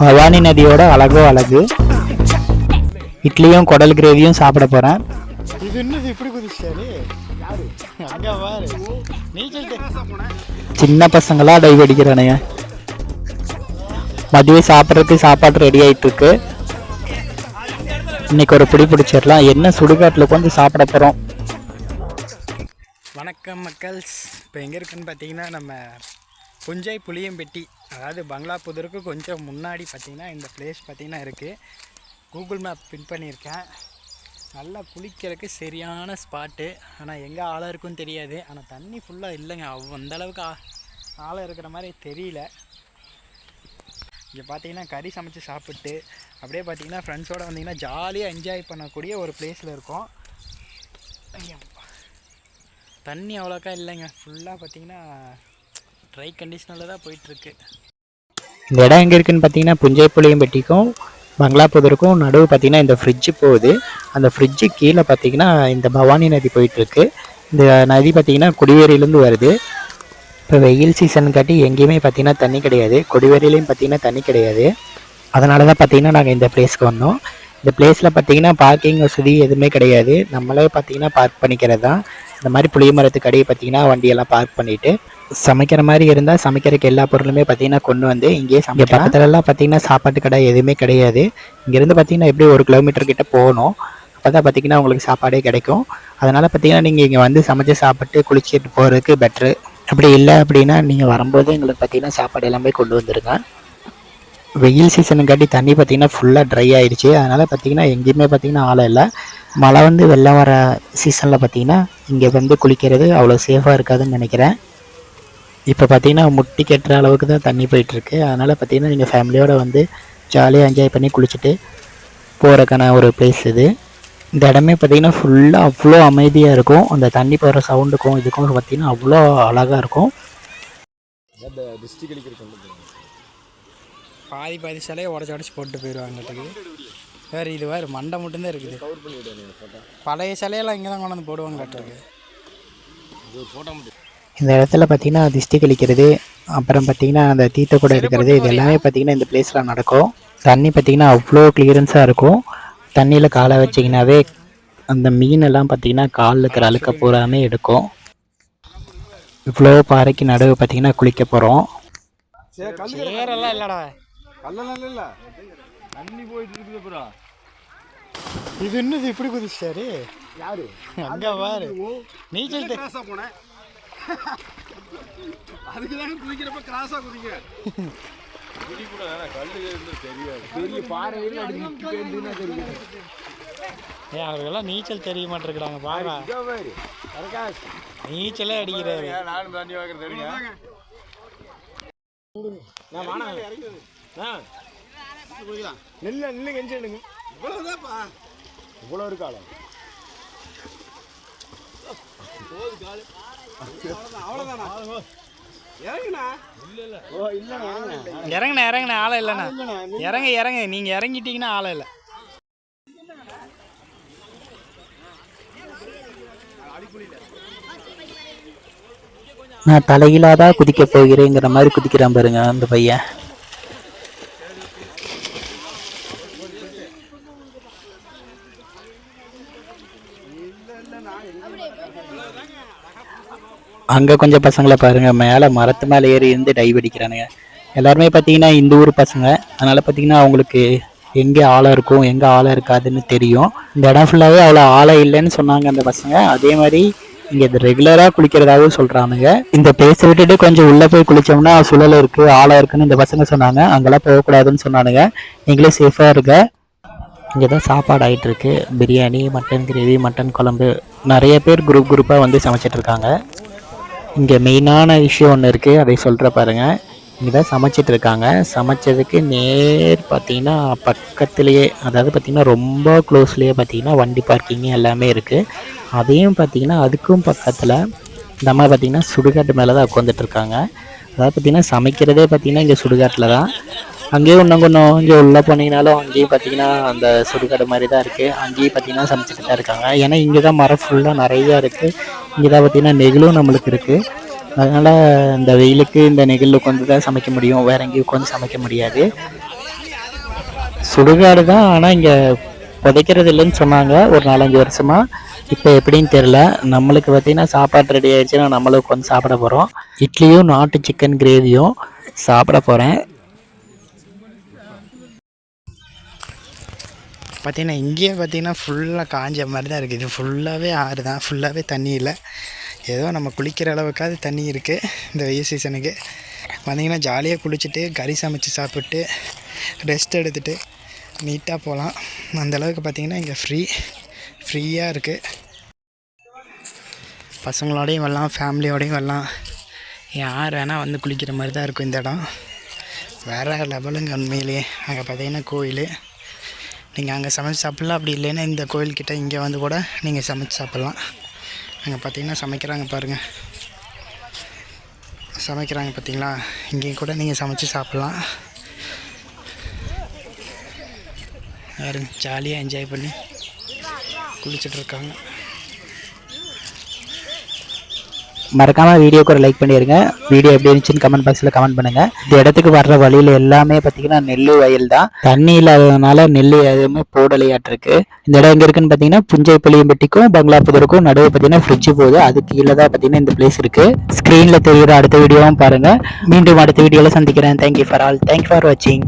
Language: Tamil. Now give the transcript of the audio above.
பவானி நதியோட அழகோ அழகு. இட்லியும் குடல் கிரேவியும் சாப்பிட போகிறேன் இது என்னது இப்படி குதிச்சாரு அங்க பாரு. நீச்சல் சின்ன பசங்களா டைவ் அடிக்கிறானுங்க. மதியம் சாப்பிட்றதுக்கு சாப்பாடு ரெடி ஆயிட்டு இருக்கு இன்னைக்கு ஒரு பிடி பிடிச்சிடலாம். என்ன சுடுகாட்டில் உட்காந்து சாப்பிட போகிறோம் வணக்கம் மக்கள்ஸ். இப்போ எங்கே இருக்குன்னு பார்த்தீங்கன்னா நம்ம புஞ்சை புளியம்பெட்டி அதாவது பங்களா புதருக்கு கொஞ்சம் முன்னாடி பார்த்திங்கன்னா இந்த பிளேஸ் பார்த்தீங்கன்னா இருக்குது கூகுள் மேப் பின் பண்ணியிருக்கேன். நல்லா குளிக்கிறதுக்கு சரியான ஸ்பாட்டு ஆனால் எங்கே ஆழம் இருக்குன்னு தெரியாது. ஆனால் தண்ணி ஃபுல்லாக இல்லைங்க. அவ் அந்த அளவுக்கு ஆ- ஆழம் இருக்கிற மாதிரி தெரியல. இங்கே பார்த்தீங்கன்னா கறி சமைச்சு சாப்பிட்டு அப்படியே பார்த்தீங்கன்னா ஃப்ரெண்ட்ஸோடு வந்தீங்கன்னா ஜாலியாக என்ஜாய் பண்ணக்கூடிய ஒரு பிளேஸில் இருக்கும். தண்ணி அவ்வளோக்கா இல்லைங்க. ஃபுல்லாக பார்த்தீங்கன்னா ட்ரை கண்டிஷனில் தான் போயிட்டுருக்கு. இந்த இடம் எங்கே இருக்குன்னு பார்த்தீங்கன்னா புஞ்சை புளியம்பட்டிக்கும் பங்களா புதருக்கும் நடுவு பார்த்தீங்கன்னா இந்த ஃப்ரிட்ஜு போகுது. அந்த ஃப்ரிட்ஜு கீழே பார்த்தீங்கன்னா இந்த பவானி நதி போயிட்டுருக்கு. இந்த நதி பார்த்தீங்கன்னா குடிவேரியிலேருந்து வருது. இப்போ வெயில் சீசன் காட்டி எங்கேயுமே பார்த்தீங்கன்னா தண்ணி கிடையாது. கொடிவேரியிலையும் பார்த்தீங்கன்னா தண்ணி கிடையாது. அதனால தான் பார்த்தீங்கன்னா நாங்கள் இந்த பிளேஸ்க்கு வந்தோம். இந்த பிளேஸில் பார்த்தீங்கன்னா பார்க்கிங் வசதி எதுவுமே கிடையாது. நம்மளே பார்த்தீங்கன்னா பார்க் பண்ணிக்கிறது தான் இந்த மாதிரி புளிய மரத்துக்கு அடியே பார்த்தீங்கன்னா வண்டியெல்லாம் பார்க் பண்ணிவிட்டு சமைக்கிற மாதிரி இருந்தால் சமைக்கிறதுக்கு எல்லா பொருளுமே பார்த்தீங்கன்னா கொண்டு வந்து இங்கேயே சமைக்க பக்கத்துலலாம் பார்த்தீங்கன்னா சாப்பாட்டு கடை எதுவுமே கிடையாது. இங்கேருந்து பார்த்தீங்கன்னா எப்படி ஒரு கிலோமீட்டர் கிட்ட போகணும். அப்போ தான் பார்த்தீங்கன்னா உங்களுக்கு சாப்பாடே கிடைக்கும். அதனால் பார்த்தீங்கன்னா நீங்கள் இங்கே வந்து சமைச்சு சாப்பிட்டு குளிச்சுட்டு போகிறதுக்கு பெட்ரு அப்படி இல்லை அப்படின்னா நீங்கள் வரும்போது எங்களுக்கு பார்த்தீங்கன்னா சாப்பாடு எல்லாமே கொண்டு வந்துருங்க. வெயில் சீசனுக்காட்டி தண்ணி பார்த்தீங்கன்னா ஃபுல்லாக ட்ரை ஆயிடுச்சு அதனால் பார்த்தீங்கன்னா எங்கேயுமே பார்த்தீங்கன்னா ஆழம் இல்லை. மழை வந்து வெள்ளம் வர சீசனில் பார்த்தீங்கன்னா இங்கே வந்து குளிக்கிறது அவ்வளோ சேஃபாக இருக்காதுன்னு நினைக்கிறேன். இப்போ பார்த்தீங்கன்னா முட்டி கட்டுற அளவுக்கு தான் தண்ணி போயிட்டுருக்கு. அதனால் பார்த்தீங்கன்னா நீங்கள் ஃபேமிலியோடு வந்து ஜாலியாக என்ஜாய் பண்ணி குளிச்சுட்டு போகிறக்கான ஒரு பிளேஸ் இது. இந்த இடமே பார்த்தீங்கன்னா ஃபுல்லாக அவ்வளோ அமைதியாக இருக்கும். அந்த தண்ணி போகிற சவுண்டுக்கும் இதுக்கும் பார்த்தீங்கன்னா அவ்வளோ அழகாக இருக்கும். பாதி பாதி சிலையை உடச்சி உடச்சி போட்டு போயிடுவாங்கட்டுக்கு வேறு இது வேறு மண்டை மட்டும்தான் இருக்குது. பழைய சிலையெல்லாம் இங்கே தான் கொண்டு வந்து போடுவாங்களாட்டுருக்கு இந்த இடத்துல பார்த்தீங்கன்னா திஷ்டி கழிக்கிறது அப்புறம் பார்த்தீங்கன்னா அந்த தீத்த கூட இருக்கிறது இது எல்லாமே பார்த்தீங்கன்னா இந்த பிளேஸில் நடக்கும். தண்ணி பார்த்தீங்கன்னா அவ்வளோ கிளியரன்ஸாக இருக்கும். தண்ணியில் காலை வச்சிங்கனாவே அந்த மீனெல்லாம் பார்த்தீங்கன்னா காலில் இருக்கிற அழுக்க பூராமே எடுக்கும். இவ்வளோ பாறைக்கு நடுவு பார்த்தீங்கன்னா குளிக்க போகிறோம் இது என்னது இப்படி குதிச்சாரு யாரு? அங்க பாரு. நீச்சல் தெ- அதுக்கு தாங்க குதிக்கிறப்ப கிராஸா குதிங்க அவருக்கெல்லாம் நீச்சல் தெரிய மாட்டேங்கிறாங்க பாரா நீச்சலே அடிக்கிறாரு. நானும் தண்ணி வாக்குறது தெரியுங்க நெல்ல நெல்லு கெஞ்சி எடுங்க. இவ்வளவுதான்ப்பா. இவ்வளவு இருக்காளா? அவ்வளவுதானா இறங்குண்ணா ஓ இல்லைண்ணா இறங்குண்ணே. இறங்குண்ணே ஆளை இல்லைண்ணா. இறங்க இறங்க. நீங்கள் இறங்கிட்டீங்கன்னா ஆளை இல்லை. நான் தலையிலாதான் குதிக்க போகிறேங்கிற மாதிரி குதிக்கிறான் பாருங்க அந்த பையன். அங்கே கொஞ்சம் பசங்களை பாருங்கள் மேலே மரத்து மேலே ஏறி இருந்து டைவ் அடிக்கிறானுங்க. எல்லாருமே பார்த்தீங்கன்னா இந்த ஊர் பசங்க. அதனால் பார்த்தீங்கன்னா அவங்களுக்கு எங்கே ஆழம் இருக்கும் எங்கே ஆழம் இருக்காதுன்னு தெரியும். இந்த இடம் ஃபுல்லாகவே அவ்வளோ ஆழம் இல்லைன்னு சொன்னாங்க அந்த பசங்க. அதே மாதிரி இங்கே இது ரெகுலராக குளிக்கிறதாகவும் சொல்கிறானுங்க இந்த பேச விட்டுட்டு கொஞ்சம் உள்ளே போய் குளித்தோம்னா சுழல் இருக்குது ஆழம் இருக்குன்னு இந்த பசங்க சொன்னாங்க. அங்கெல்லாம் போகக்கூடாதுன்னு சொன்னானுங்க. நீங்களே சேஃபாக இருக்க இங்கே தான் சாப்பாடு ஆகிட்டுருக்கு பிரியாணி மட்டன் கிரேவி மட்டன் குழம்பு. நிறைய பேர் குரூப் குரூப்பாக வந்து சமைச்சிட்ருக்காங்க இங்கே மெயினான விஷயம் ஒன்று இருக்குது அதை சொல்கிற பாருங்கள் இங்கே தான் சமைச்சிட்டு இருக்காங்க சமைச்சதுக்கு நேர் பார்த்தீங்கன்னா பக்கத்துலேயே அதாவது பார்த்தீங்கன்னா ரொம்ப க்ளோஸ்லேயே பார்த்தீங்கன்னா வண்டி பார்க்கிங் எல்லாமே இருக்குது அதையும் பார்த்தீங்கன்னா அதுக்கும் பக்கத்தில் இந்த அம்மா பார்த்தீங்கன்னா சுடுகாட்டு மேலே தான் உட்காந்துட்ருக்காங்க அதாவது பார்த்தீங்கன்னா சமைக்கிறதே பார்த்தீங்கன்னா இங்கே சுடுகாட்டில் தான் அங்கேயும் இன்னும் கொஞ்சம் இங்கே உள்ளே போனீங்கனாலும் அங்கேயும் பார்த்தீங்கன்னா அந்த சுடுகாடு மாதிரி தான் இருக்குது அங்கேயும் பார்த்தீங்கன்னா சமைச்சிட்டு தான் இருக்காங்க. ஏன்னா இங்கே தான் மரம் ஃபுல்லாக நிறையா இருக்குது இங்கே தான் பார்த்தீங்கன்னா நெகிழும் நம்மளுக்கு இருக்குது அதனால் இந்த வெயிலுக்கு இந்த நெகிழில் உட்காந்து தான் சமைக்க முடியும். வேற எங்கேயும் உட்காந்து சமைக்க முடியாது. சுடுகாடு தான் ஆனால் இங்கே புதைக்கிறது இல்லைன்னு சொன்னாங்க. ஒரு நாலஞ்சு வருஷமா. இப்போ எப்படின்னு தெரில நம்மளுக்கு பார்த்தீங்கன்னா சாப்பாடு ரெடி ஆகிடுச்சுன்னா நம்மளும் உட்காந்து சாப்பிட போகிறோம் இட்லியும் நாட்டு சிக்கன் கிரேவியும் சாப்பிட போகிறேன் பார்த்தீங்கன்னா இங்கேயே பார்த்தீங்கன்னா ஃபுல்லாக காஞ்ச மாதிரி தான் இருக்குது. இது ஃபுல்லாகவே ஆறு தான். ஃபுல்லாகவே தண்ணி இல்லை. ஏதோ நம்ம குளிக்கிற அளவுக்காவது தண்ணி இருக்குது இந்த வெயில் சீசனுக்கு வந்தீங்கன்னா ஜாலியாக குளிச்சுட்டு கறி சமைச்சு சாப்பிட்டு ரெஸ்ட் எடுத்துகிட்டு நீட்டாக போகலாம். அந்தளவுக்கு பார்த்திங்கன்னா இங்கே ஃப்ரீ ஃப்ரீயாக இருக்குது பசங்களோடையும் வரலாம் ஃபேமிலியோடையும் வரலாம். யார் வேணால் வந்து குளிக்கிற மாதிரி தான் இருக்கும் இந்த இடம். வேறு லெவலுங்க உண்மையிலேயே. அங்கே பார்த்தீங்கன்னா கோயில். நீங்கள் அங்கே சமைச்சு சாப்பிட்லாம். அப்படி இல்லைன்னா இந்த கோயில்கிட்ட இங்கே வந்து கூட நீங்கள் சமைச்சு சாப்பிட்லாம். அங்கே பார்த்தீங்கன்னா சமைக்கிறாங்க பாருங்கள் சமைக்கிறாங்க பார்த்தீங்களா இங்கேயும் கூட நீங்கள் சமைச்சு சாப்பிட்லாம். யாரும் ஜாலியாக என்ஜாய் பண்ணி குளிச்சுட்ருக்காங்க மறக்காமல் வீடியோக்கு ஒரு லைக் பண்ணிடுங்க வீடியோ எப்படி இருந்துச்சுன்னு கமெண்ட் பாக்ஸில் கமெண்ட் பண்ணுங்கள் இந்த இடத்துக்கு வர்ற வழியில் எல்லாமே பார்த்தீங்கன்னா நெல் வயல் தான். தண்ணி இல்லாததுனால நெல் எதுவுமே போடலையாட்டிருக்கு. இந்த இடம் எங்கே இருக்குன்னு பார்த்தீங்கன்னா புஞ்சை புளியம்பட்டிக்கும் பங்களாபுதருக்கும் நடுவு பார்த்தீங்கன்னா ஃப்ரிட்ஜ் போகுது. அது கீழே தான் பார்த்தீங்கன்னா இந்த பிளேஸ் இருக்குது ஸ்க்ரீனில் தெரியுற அடுத்த வீடியோவும் பாருங்கள் மீண்டும் அடுத்த வீடியோவில் சந்திக்கிறேன். Thank you for all thank you for வாட்சிங்